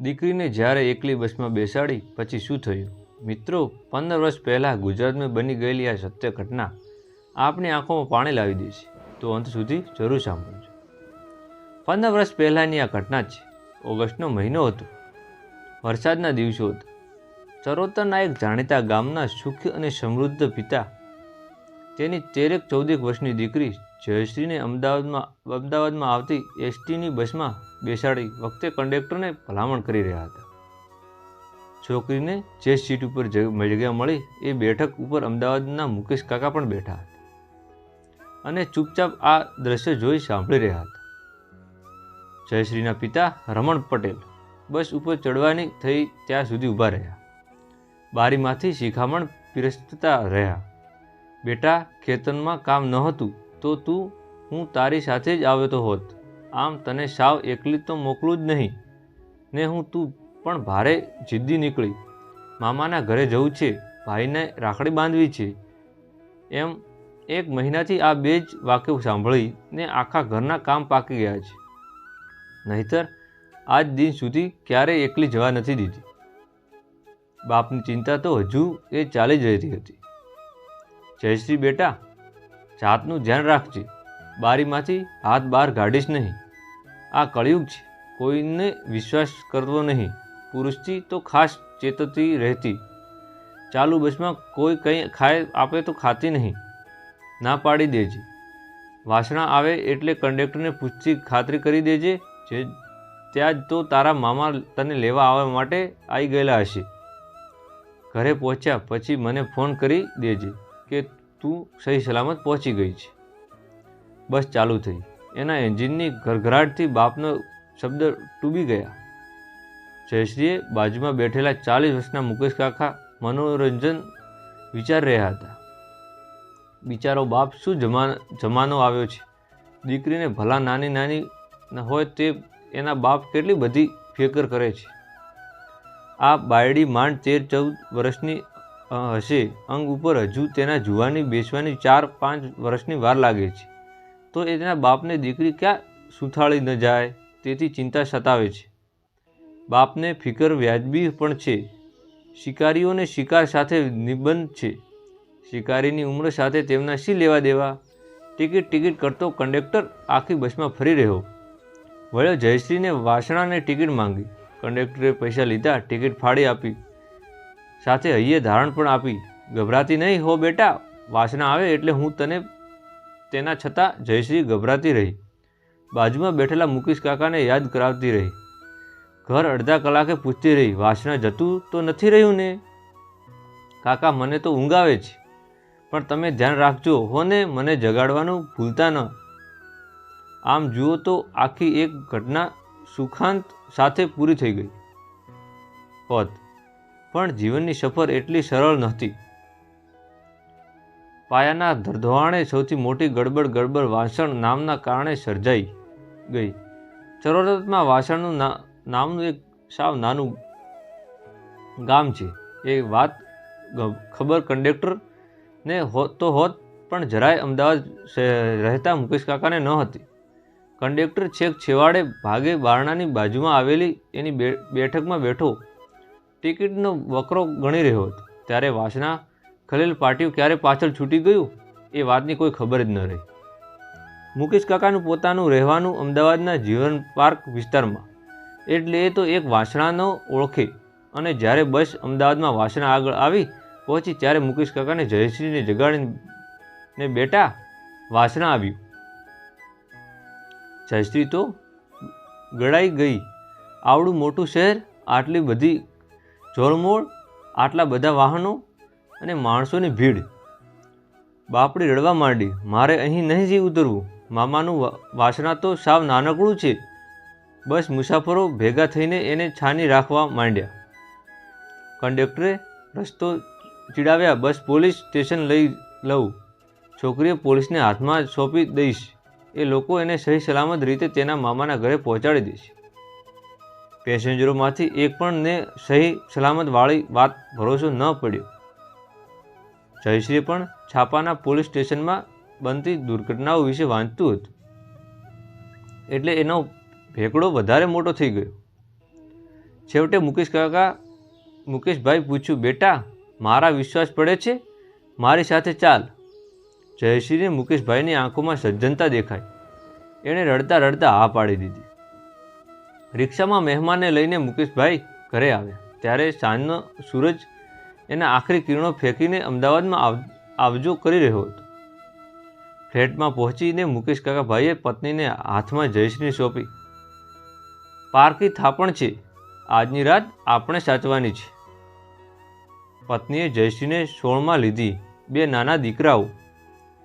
દીકરીને જ્યારે એકલી બસમાં બેસાડી, પછી શું થયું? મિત્રો, પંદર વર્ષ પહેલાં ગુજરાતમાં બની ગયેલી આ સત્ય ઘટના આપની આંખોમાં પાણી લાવી દે છે. તો અંત સુધી જરૂર સાંભળજો. પંદર વર્ષ પહેલાંની આ ઘટના છે ઓગસ્ટનો મહિનો હતો. વરસાદના દિવસો હતા. ચરોતરના એક જાણીતા ગામના સુખી અને સમૃદ્ધ પિતા તેની તેરેક ચૌદેક વર્ષની દીકરી જયશ્રીને અમદાવાદમાં અમદાવાદમાં આવતી એસટીની બસમાં બેસાડી વખતે કંડક્ટરને ભલામણ કરી રહ્યા હતા. છોકરીને જે સીટ ઉપર જગ- જગ્યા મળી, એ બેઠક ઉપર અમદાવાદના મુકેશ કાકા પણ બેઠા હતા. અને ચૂપચાપ આ દ્રશ્ય જોઈ સાંભળી રહ્યા હતા. જયશ્રીના પિતા રમણ પટેલ બસ ઉપર ચડવાની થઈ ત્યાં સુધી ઊભા રહ્યા. બારીમાંથી શિખામણ પીરસતા રહ્યા. બેટા, ખેતરમાં કામ નહોતું. તો તું, હું તારી સાથે જ આવ્યો હોત. આમ તને સાવ એકલી તો મોકલું જ નહીં. ને હું તું પણ ભારે જિદ્દી નીકળી. મામાના ઘરે જવું છે, ભાઈને રાખડી બાંધવી છે. એમ એક મહિનાથી આ બે જ વાક્યો સાંભળી ને આખા ઘરના કામ પાકી ગયા છે. નહીતર, આજ દિન સુધી ક્યારેય એકલી જવા નથી દીધી. બાપની ચિંતા તો હજુ એ ચાલી જ રહેતી હતી. જયશ્રી બેટા જાતનું ધ્યાન રાખજે. બારીમાંથી હાથ બહાર કાઢીશ નહીં. આ કળિયુગ છે. કોઈને વિશ્વાસ કરવો નહીં. પુરુષથી તો ખાસ ચેતતી રહેતી. ચાલુ બસમાં કોઈ કંઈ ખાય આપે તો ખાતી નહીં. ના પાડી દેજે. વાસણા આવે એટલે કંડક્ટરને પૂછતી ખાતરી કરી દેજે જે ત્યાં જ તો તારા મામા તને લેવા આવવા માટે આવી ગયેલા હશે. ઘરે પહોંચ્યા પછી મને ફોન કરી દેજે કે તું સહી સલામત પહોંચી ગઈ છે. બસ ચાલુ થઈ. એના એન્જિનની ઘરઘરાટથી બાપનો શબ્દ ડૂબી ગયા. જયશ્રીએ બાજુમાં બેઠેલા ચાલીસ વર્ષના મુકેશ કાકા મનોરંજન વિચાર રહ્યા હતા. બિચારો બાપ શું જમા જમાનો આવ્યો છે? દીકરીને ભલા નાની નાની હોય તે એના બાપ કેટલી બધી ફેકર કરે છે? આ બાયડી માંડ તેર ચૌદ વર્ષની હશે. અંગ ઉપર હજુ તેના જુવાની, બેસવાની ચાર, પાંચ વર્ષની વાર લાગે છે. તો એ તેના બાપને દીકરી ક્યાં સુથાળી ન જાય? તેથી ચિંતા સતાવે છે. બાપને ફિકર વ્યાજબી પણ છે. શિકારીઓને શિકાર સાથે નિબંધ છે. શિકારીની ઉંમર સાથે તેમના શી લેવા દેવા? ટિકિટ ટિકિટ કરતો કંડક્ટર આખી બસમાં ફરી રહ્યો. વળ્યો જયશ્રીને વાસણાને ટિકિટ માંગી. કંડક્ટરે પૈસા લીધા, ટિકિટ ફાડી આપી. સાથે હૈયે ધારણ પણ આપી. ગભરાતી નહીં, હો બેટા વાસણા આવે એટલે હું તને તેના છતાં જયશ્રી ગભરાતી રહી. બાજુમાં બેઠેલા મુકેશ કાકાને યાદ કરાવતી રહી. ઘર અડધા કલાકે પૂછતી રહી વાસણા જતું તો નથી રહ્યું ને? કાકા, મને તો ઊંઘ આવે છે, પણ તમે ધ્યાન રાખજો, હો ને, મને જગાડવાનું ભૂલતા ન. આમ જુઓ તો આખી એક ઘટના સુખાંત સાથે પૂરી થઈ ગઈ. હોત પણ જીવનની સફર એટલી સરળ નહોતી. પાયાના ધરધોવાણે સૌથી મોટી ગડબડ ગડબડ વાસણ નામના કારણે સર્જાઈ ગઈ. ચરોતરમાં વાસણનું નામનું એક સાવ નાનું ગામ છે. એ વાત ખબર કંડક્ટરને હોત તો હોત પણ જરાય અમદાવાદ રહેતા મુકેશ કાકાને ન હતી કંડક્ટર છેક છેવાડે ભાગે બારણાની બાજુમાં આવેલી એની બેઠકમાં બેઠો ટિકિટનો વકરો ગણી રહ્યો હતો. ત્યારે વાસણા ખલેલ પાટિયું ક્યારે પાછળ છૂટી ગયું એ વાતની કોઈ ખબર જ ન રહી. મુકેશ કાકાનું પોતાનું રહેવાનું અમદાવાદના જીવન પાર્ક વિસ્તારમાં. એટલે એ તો એક વાસણાનો ઓળખે અને જ્યારે બસ અમદાવાદમાં વાસણા આગળ આવી પહોંચી ત્યારે મુકેશ કાકાને જયશ્રીને જગાડીને બેટા વાસણા આવ્યું. જયશ્રી તો ગળાઈ ગઈ. આવડું મોટું શહેર, આટલી બધી જોરમોળ આટલા બધા વાહનો અને માણસોની ભીડ. બાપડી રડવા માંડી, મારે અહીં નહીં જી ઉતરવું. મામાનું વાસણા તો સાવ નાનકડું છે. બસ મુસાફરો ભેગા થઈને એને છાની રાખવા માંડ્યા. કંડક્ટરે રસ્તો ચીડાવ્યા, બસ પોલીસ સ્ટેશન લઈ લઉં. છોકરીએ પોલીસને હાથમાં સોંપી દઈશ. એ લોકો એને સહી સલામત રીતે તેના મામાના ઘરે પહોંચાડી દેશે પેસેન્જરોમાંથી એક પણ ને સહી સલામત વાળી વાત ભરોસો ન પડ્યો. જયશ્રી પણ છાપાના પોલીસ સ્ટેશનમાં બનતી દુર્ઘટનાઓ વિશે વાંચતું હતું. એટલે એનો ભેકડો વધારે મોટો થઈ ગયો. છેવટે મુકેશ કાકા, મુકેશભાઈ પૂછ્યું, બેટા, મારા વિશ્વાસ પડે છે? મારી સાથે ચાલ. જયશ્રીને મુકેશભાઈની આંખોમાં સજ્જનતા દેખાઈ. એણે રડતા રડતા હા પાડી દીધી. રિક્ષામાં મહેમાનને લઈને મુકેશભાઈ ઘરે આવ્યા. ત્યારે સાંજનો સૂરજ એના આખરી કિરણો ફેંકીને અમદાવાદમાં આવજો કરી રહ્યો હતો. ફ્લેટમાં પહોંચીને મુકેશ કાકાભાઈએ પત્નીને હાથમાં જયશ્રી સોંપી. પારકી થાપણ છે. આજની રાત આપણે સાચવાની છે. પત્નીએ જયશ્રીને સોળમાં લીધી. બે નાના દીકરાઓ.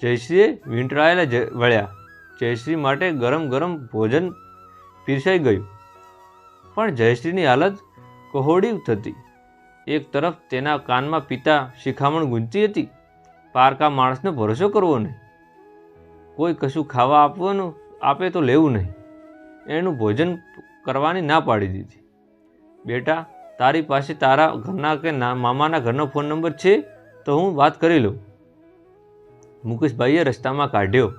જયશ્રીએ વીંટળાયેલા વળ્યા. જયશ્રી માટે ગરમ ગરમ ભોજન પીરસાઈ ગયું. પણ જયશ્રીની હાલત કહોડી થતી. એક તરફ તેના કાનમાં પિતા શિખામણ ગુંજતી હતી. પારકા માણસને ભરોસો કરવો નહીં. કોઈ કશું ખાવા આપવાનું આપે તો લેવું નહીં. એનું ભોજન કરવાની ના પાડી દીધી. બેટા, તારી પાસે તારા ઘરના કે મામાના ઘરનો ફોન નંબર છે તો હું વાત કરી લઉં. મુકેશભાઈએ રસ્તામાં કાઢ્યો.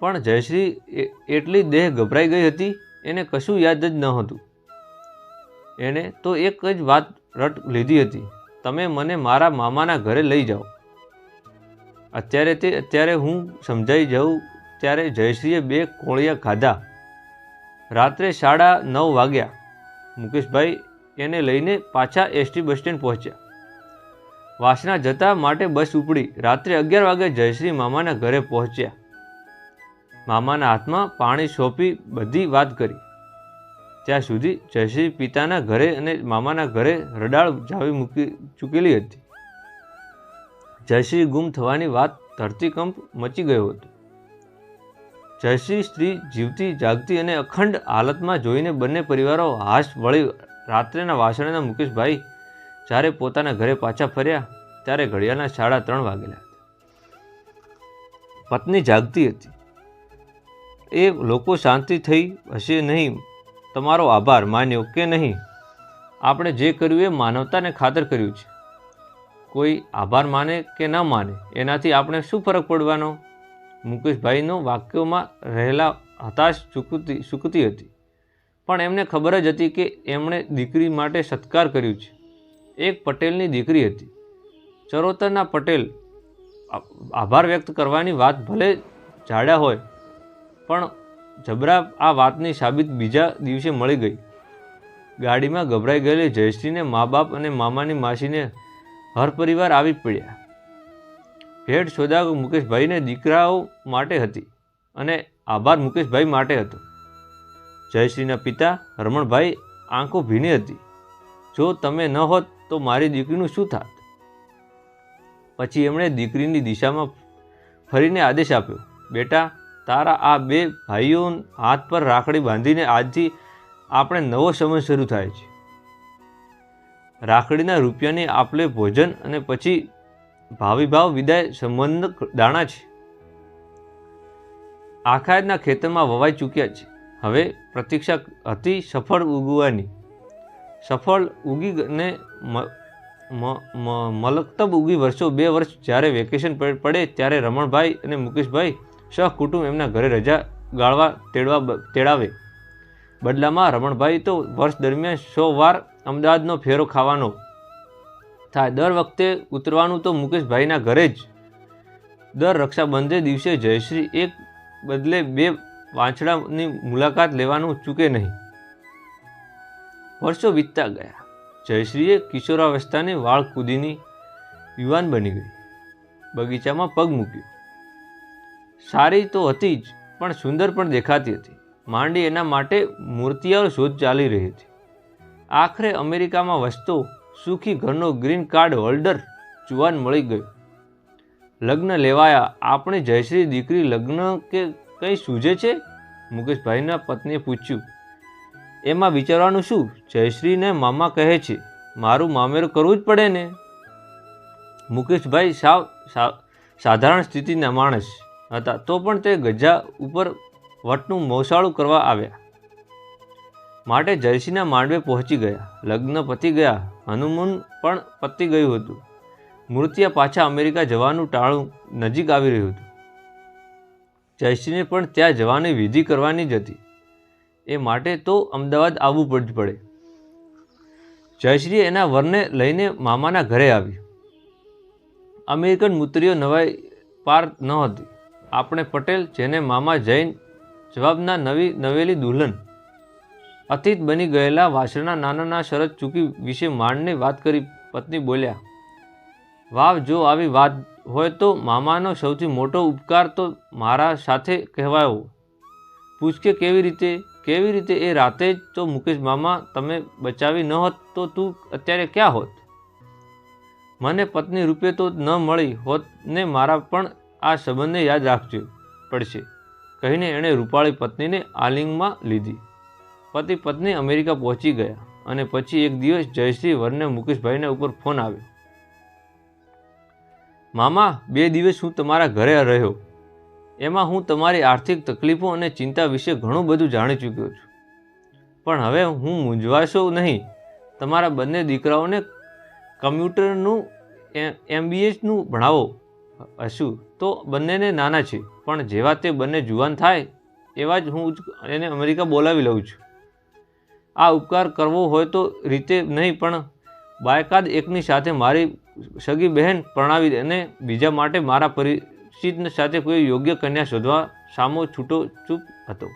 પણ જયશ્રી એટલી દેહ ગભરાઈ ગઈ હતી એને કશું યાદ જ ન હતું. એણે તો એક જ વાત રટ લીધી હતી, તમે મને મારા મામાના ઘરે લઈ જાઓ. અત્યારે તે, અત્યારે હું સમજાઈ જાઉં ત્યારે જયશ્રીએ બે કોળિયા ખાધા. રાત્રે સાડા નવ વાગ્યા, મુકેશભાઈ એને લઈને પાછા એસટી બસ સ્ટેન્ડ પહોંચ્યા. વાસણા જતા માટે બસ ઉપડી, રાત્રે અગિયાર વાગે જયશ્રી મામાના ઘરે પહોંચ્યા. મામાના હાથમાં પાણી સોંપી બધી વાત કરી. ત્યાં સુધી જયશ્રી પિતાના ઘરે અને મામાના ઘરે રડાળ જાવી મૂકી ચૂકેલી હતી. જયશ્રી ગુમ થવાની વાત ધરતીકંપ મચી ગયો હતો. જયશ્રી સ્ત્રી જીવતી, જાગતી અને અખંડ હાલતમાં જોઈને બંને પરિવારો હાશ વળી રાત્રેના વાસણના મુકેશભાઈ જ્યારે પોતાના ઘરે પાછા ફર્યા ત્યારે ઘડિયાળના સાડા ત્રણ વાગેલા હતા. પત્ની જાગતી હતી. એ લોકો શાંતિ થઈ હશે નહીં. તમારો આભાર, માન્યો કે નહીં? આપણે જે કર્યું એ માનવતાને ખાતર કર્યું છે. કોઈ આભાર માને કે ન માને, એનાથી આપણે શું ફરક પડવાનો? મુકેશભાઈનો વાક્યોમાં રહેલા હતાશ ચૂકતી ચૂકતી હતી. પણ એમને ખબર જ હતી કે એમણે દીકરી માટે સત્કાર કર્યું છે. એક પટેલની દીકરી હતી. ચરોતરના પટેલ આભાર વ્યક્ત કરવાની વાત ભલે જાડ્યા હોય પણ જબરા આ વાતની સાબિત બીજા દિવસે મળી ગઈ. ગાડીમાં ગભરાઈ ગયેલી જયશ્રીને મા બાપ અને મામાની માસીને હર પરિવાર આવી પડ્યા. ભેટ સોદાગ મુકેશભાઈને દીકરાઓ માટે હતી અને આભાર મુકેશભાઈ માટે હતો. જયશ્રીના પિતા રમણભાઈ આંખો ભીની હતી. જો તમે ન હોત તો મારી દીકરીનું શું થાત? પછી એમણે દીકરીની દિશામાં ફરીને આદેશ આપ્યો, બેટા તારા આ બે ભાઈઓ હાથ પર રાખડી બાંધીને આજથી આપણે નવો સમય શરૂ થાય છે. રાખડીના રૂપિયાની આપલે ભોજન અને પછી ભાવિભાવ વિદાય સંબંધ દાણા છે. આખાયતના ખેતરમાં વવાઈ ચૂક્યા છે. હવે પ્રતીક્ષા હતી સફળ ઉગવાની. સફળ ઉગી ને મ- મ- મ- મલકતબ ઉગી વર્ષો બે વર્ષ જ્યારે વેકેશન પડે ત્યારે રમણભાઈ અને મુકેશભાઈ સહકુટુંબ એમના ઘરે રજા ગાળવા તેડવા તેડાવે. બદલામાં રમણભાઈ તો વર્ષ દરમિયાન સો વાર અમદાવાદનો ફેરો ખાવાનો થાય. દર વખતે ઉતરવાનું તો મુકેશભાઈના ઘરે જ. દર રક્ષાબંધે દિવસે જયશ્રી એક બદલે બે વાંછડાની મુલાકાત લેવાનું ચૂકે નહીં. વર્ષો વીતતા ગયા. જયશ્રીએ કિશોરાવસ્થાની વાળ કૂદીની યુવાન બની ગઈ. બગીચામાં પગ મૂક્યો. સારી તો હતી જ, પણ સુંદર પણ દેખાતી હતી. માંડી એના માટે મૂર્તિયાઓ શોધ ચાલી રહી હતી. આખરે અમેરિકામાં વસતો સુખી ઘરનો ગ્રીન કાર્ડ હોલ્ડર જુવાન મળી ગયો. લગ્ન લેવાયા. આપણે જયશ્રી દીકરી લગ્ન કે કંઈ સૂઝે છે? મુકેશભાઈના પત્નીએ પૂછ્યું. એમાં વિચારવાનું શું? જયશ્રીને મામા કહે છે, મારું મામેરું કરવું જ પડે ને. મુકેશભાઈ સાવ, સાધારણ સ્થિતિના માણસ હતા, તો પણ તે ગજા ઉપર વટનું મોસાળું કરવા આવ્યા. માટે જયશ્રીના માંડવે પહોંચી ગયા. લગ્ન પતી ગયા. હનુમાન પણ પતી ગયું હતું. મૂર્તિયા પાછા અમેરિકા જવાનું ટાળું નજીક આવી રહ્યું હતું. જયશ્રીને પણ ત્યાં જવાની વિધિ કરવાની જ હતી. એ માટે તો અમદાવાદ આવવું જ પડે. જયશ્રી એના વરને લઈને મામાના ઘરે આવી અમેરિકન મૂત્રીઓ નવાઈ પાર ન હતી. આપણે પટેલ, જેને મામા જૈન જવાબના નવી, નવેલી દુલ્હન, અતીત બની ગયેલા વાસણના નાના શરદ ચૂકી વિશે માંડને વાત કરી પત્ની બોલ્યા, વાવ, જો આવી વાત હોય તો મામાનો સૌથી મોટો ઉપકાર તો મારા સાથે કહેવાયો. પૂછ કે કેવી રીતે કેવી રીતે એ રાતે જ તો મુકેશ મામા તમે બચાવી ન હોત તો તું અત્યારે ક્યાં હોત? મને પત્ની રૂપે તો ન મળી હોત ને મારા પણ આ સંબંધને યાદ રાખજો. પડશે. કહીને એણે રૂપાળી પત્નીને આલિંગમાં લીધી. પતિ પત્ની અમેરિકા પહોંચી ગયા અને પછી એક દિવસ જયશ્રી વરને મુકેશભાઈના ઉપર ફોન આવ્યો. મામા, બે દિવસ હું તમારા ઘરે રહ્યો. એમાં હું તમારી આર્થિક તકલીફો અને ચિંતા વિશે ઘણું બધું જાણી ચૂક્યો છું. પણ હવે હું મૂંઝવાશો નહીં. તમારા બંને દીકરાઓને કમ્પ્યુટરનું એમબીએસનું ભણાવો. હશું તો બંનેને નાના છે, પણ જેવા તે બંને જુવાન થાય, એવા જ હું એને અમેરિકા બોલાવી લઉં છું. આ ઉપકાર કરવો હોય તો રીતે નહીં, પણ બાયકાદ એકની સાથે મારી સગી બહેન પરણાવી અને બીજા માટે મારા પરિચિત સાથે કોઈ યોગ્ય કન્યા શોધવા સામો છૂટો ચૂપ હતો.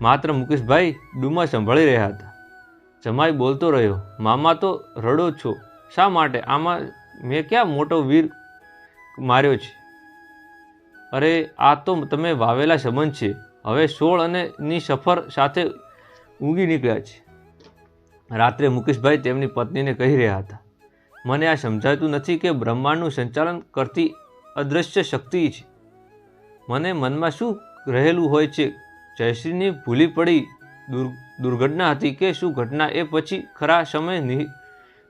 માત્ર મુકેશભાઈ ડૂમા સંભાળી રહ્યા હતા. જમાઈ બોલતો રહ્યો, મામા તો રડો છો, શા માટે? આમાં મેં ક્યાં મોટો વીર માર્યો છે. અરે, આ તો તમે વાવેલા સંબંધ છે. હવે સોળ અને ની સફર સાથે ઊંઘી નીકળ્યા છે. રાત્રે મુકેશભાઈ તેમની પત્નીને કહી રહ્યા હતા. મને આ સમજાતું નથી કે બ્રહ્માંડનું સંચાલન કરતી અદૃશ્ય શક્તિ છે. મને મનમાં શું રહેલું હોય છે? જયશ્રીની ભૂલી પડી દુર, દુર્ઘટના હતી કે શું ઘટના? એ પછી ખરા સમય નિ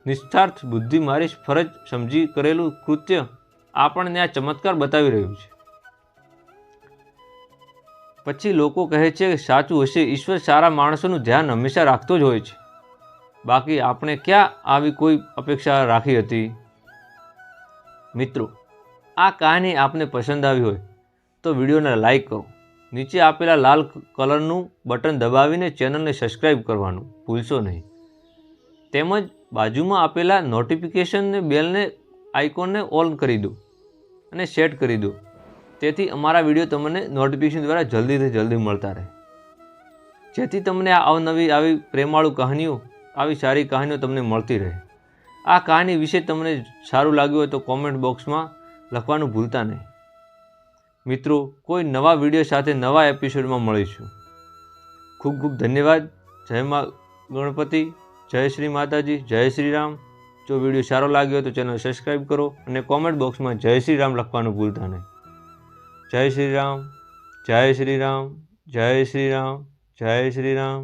નિસ્વાર્થ બુદ્ધિ મારી ફરજ સમજી કરેલું કૃત્ય આપણને આ ચમત્કાર બતાવી રહ્યું છે. પછી લોકો કહે છે કે સાચું હશે, ઈશ્વર સારા માણસોનું ધ્યાન હંમેશા રાખતો જ હોય છે. બાકી આપણે ક્યાં આવી કોઈ અપેક્ષા રાખી હતી? મિત્રો, આ કહાની આપને પસંદ આવી હોય તો વિડીયોને લાઇક કરો. નીચે આપેલા લાલ કલરનું બટન દબાવીને ચેનલને સબસ્ક્રાઈબ કરવાનું ભૂલશો નહીં. તેમજ બાજુમાં આપેલા નોટિફિકેશનને, બેલને આઇકોનને ઓન કરી દો. અને સેટ કરી દો. તેથી અમારા વીડિયો તમને નોટિફિકેશન દ્વારા જલ્દીથી જલ્દી મળતા રહે. જેથી તમને આ અવનવી આવી પ્રેમાળુ કહાનીઓ, આવી સારી કહાનીઓ તમને મળતી રહે. આ કહાની વિશે તમને સારું લાગ્યું હોય તો કોમેન્ટ બોક્સમાં લખવાનું ભૂલતા નહીં. મિત્રો, કોઈ નવા વીડિયો સાથે નવા એપિસોડમાં મળીશું. ખૂબ ખૂબ ધન્યવાદ. જય મા ગણપતિ. જય શ્રી માતાજી. જય શ્રી રામ. જો વીડિયો સારો લાગ્યો હોય તો ચેનલ સબસ્ક્રાઈબ કરો અને કોમેન્ટ બોક્સમાં જય શ્રી રામ લખવાનું ભૂલતા નહીં. જય શ્રી રામ, જય શ્રી રામ, જય શ્રી રામ, જય શ્રી રામ.